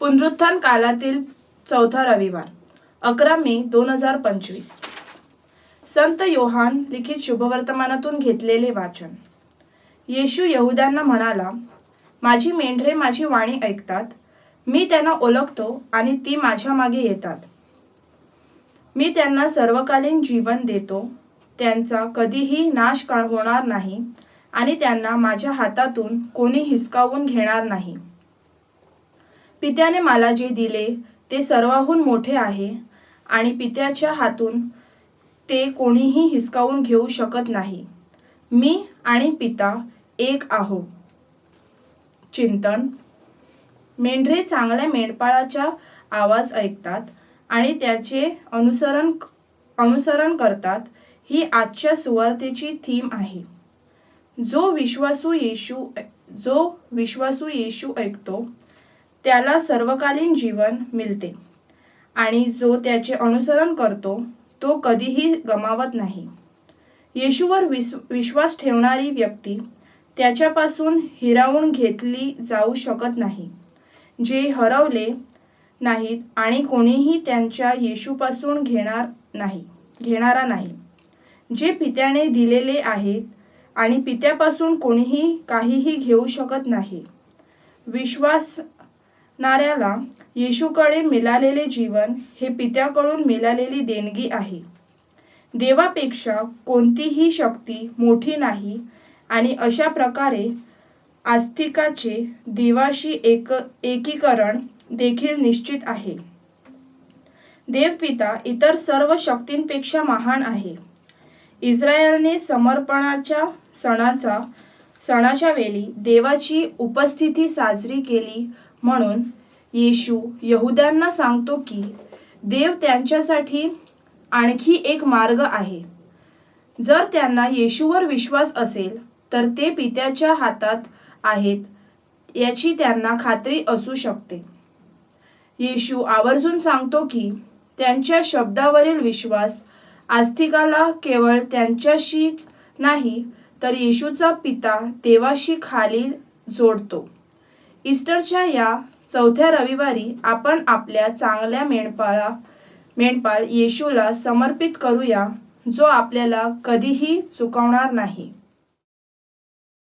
पुनरुत्थान कालातील चौथा रविवार अकरा मे दोन हजार पंचवीस. संत योहान लिखित शुभवर्तमानातून घेतलेले वाचन. येशू यहुद्यांना म्हणाला माझी मेंढरे माझी वाणी ऐकतात. मी त्यांना ओळखतो आणि ती माझ्या मागे येतात. मी त्यांना सर्वकालीन जीवन देतो. त्यांचा कधीही नाश का होणार नाही आणि त्यांना माझ्या हातातून कोणी हिसकावून घेणार नाही. पित्याने मला जे दिले ते सर्वाहून मोठे आहे आणि पित्याच्या हातून ते कोणीही हिसकावून घेऊ शकत नाही. मी आणि पिता एक आहो चिंतन. मेंढरे चांगल्या मेंढपाळाचा आवाज ऐकतात आणि त्याचे अनुसरण अनुसरण करतात ही आजच्या सुवार्तेची थीम आहे. जो विश्वासू येशू जो विश्वासू येशू ऐकतो त्याला सर्वकालीन जीवन मिळते. आणि जो त्याचे अनुसरण करतो तो कधीही गमावत नाही. येशूवर विस विश्वास ठेवणारी व्यक्ती त्याच्यापासून हिरावून घेतली जाऊ शकत नाही जे हरवले नाहीत आणि कोणीही त्यांच्या येशूपासून घेणार नाही घेणारा नाही. जे पित्याने दिलेले आहेत आणि पित्यापासून कोणीही काहीही घेऊ शकत नाही. विश्वास नाऱ्याला येशूकडे मिळालेले जीवन हे पित्याकडून मिळालेली देणगी आहे. देवापेक्षा कोणतीही शक्ती मोठी नाही आणि अशा प्रकारे आस्तिकाचे देवाशी एक एकीकरण देखील निश्चित आहे. देवपिता इतर सर्व शक्तींपेक्षा महान आहे. इस्रायलने समर्पणाच्या सणाचा सणाच्या वेळी देवाची उपस्थिती साजरी केली म्हणून येशू यहुद्यांना सांगतो की देव त्यांच्यासाठी आणखी एक मार्ग आहे. जर त्यांना येशूवर विश्वास असेल तर ते पित्याच्या हातात आहेत याची त्यांना खात्री असू शकते. येशू आवर्जून सांगतो की त्यांच्या शब्दावरील विश्वास आस्तिकाला केवळ त्यांच्याशीच नाही तर येशूचा पिता देवाशी खाली जोडतो. ईस्टरच्या या चौथ्या रविवारी आपण आपल्या चांगल्या मेंढपाळा मेंढपाळ येशूला समर्पित करूया जो आपल्याला कधीही चुकवणार नाही.